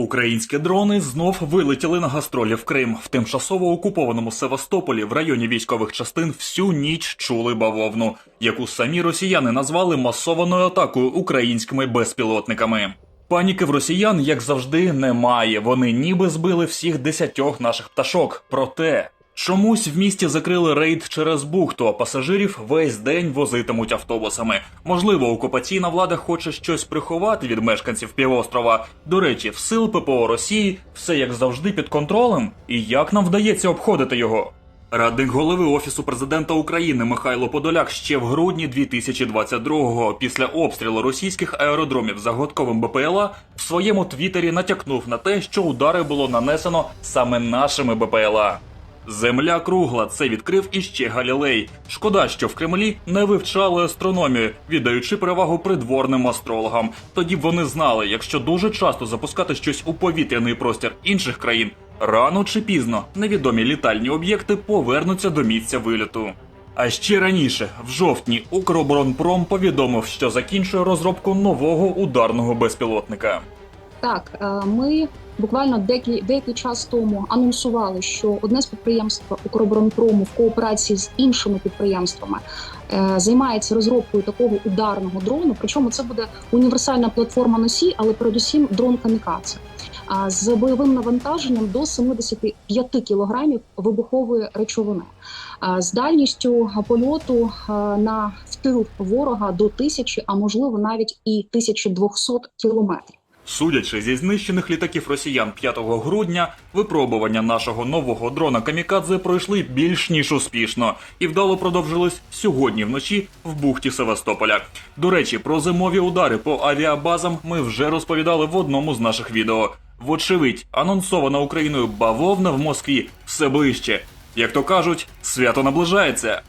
Українські дрони знов вилетіли на гастролі в Крим. В тимчасово окупованому Севастополі в районі військових частин всю ніч чули бавовну, яку самі росіяни назвали масованою атакою українськими безпілотниками. Паніки в росіян, як завжди, немає. Вони ніби збили всіх десятьох наших пташок. Проте чомусь в місті закрили рейд через бухту, а пасажирів весь день возитимуть автобусами. Можливо, окупаційна влада хоче щось приховати від мешканців півострова. До речі, в сил ППО Росії все як завжди під контролем. І як нам вдається обходити його? Радник голови Офісу президента України Михайло Подоляк ще в грудні 2022-го, після обстрілу російських аеродромів загадковим БПЛА, в своєму твіттері натякнув на те, що удари було нанесено саме нашими БПЛА. Земля кругла це відкрив іще Галілей. Шкода, що в Кремлі не вивчали астрономію, віддаючи перевагу придворним астрологам. Тоді б вони знали, якщо дуже часто запускати щось у повітряний простір інших країн, рано чи пізно невідомі літальні об'єкти повернуться до місця виліту. А ще раніше, в жовтні, Укроборонпром повідомив, що закінчує розробку нового ударного безпілотника. Так, е, ми буквально деякий, деякий час тому анонсували, що одне з підприємств Укроборонпрому в кооперації з іншими підприємствами е, займається розробкою такого ударного дрону. Причому це буде універсальна платформа носій, але передусім дрон камікадзе. З бойовим навантаженням до 75 кілограмів вибухової речовини, з дальністю польоту е, на втил ворога до тисячі, а можливо навіть і 1200 кілометрів. Судячи зі знищених літаків росіян 5 грудня, випробування нашого нового дрона Камікадзе пройшли більш ніж успішно і вдало продовжились сьогодні вночі в бухті Севастополя. До речі, про зимові удари по авіабазам ми вже розповідали в одному з наших відео. Вочевидь, анонсована Україною бавовна в Москві все ближче. Як то кажуть, свято наближається.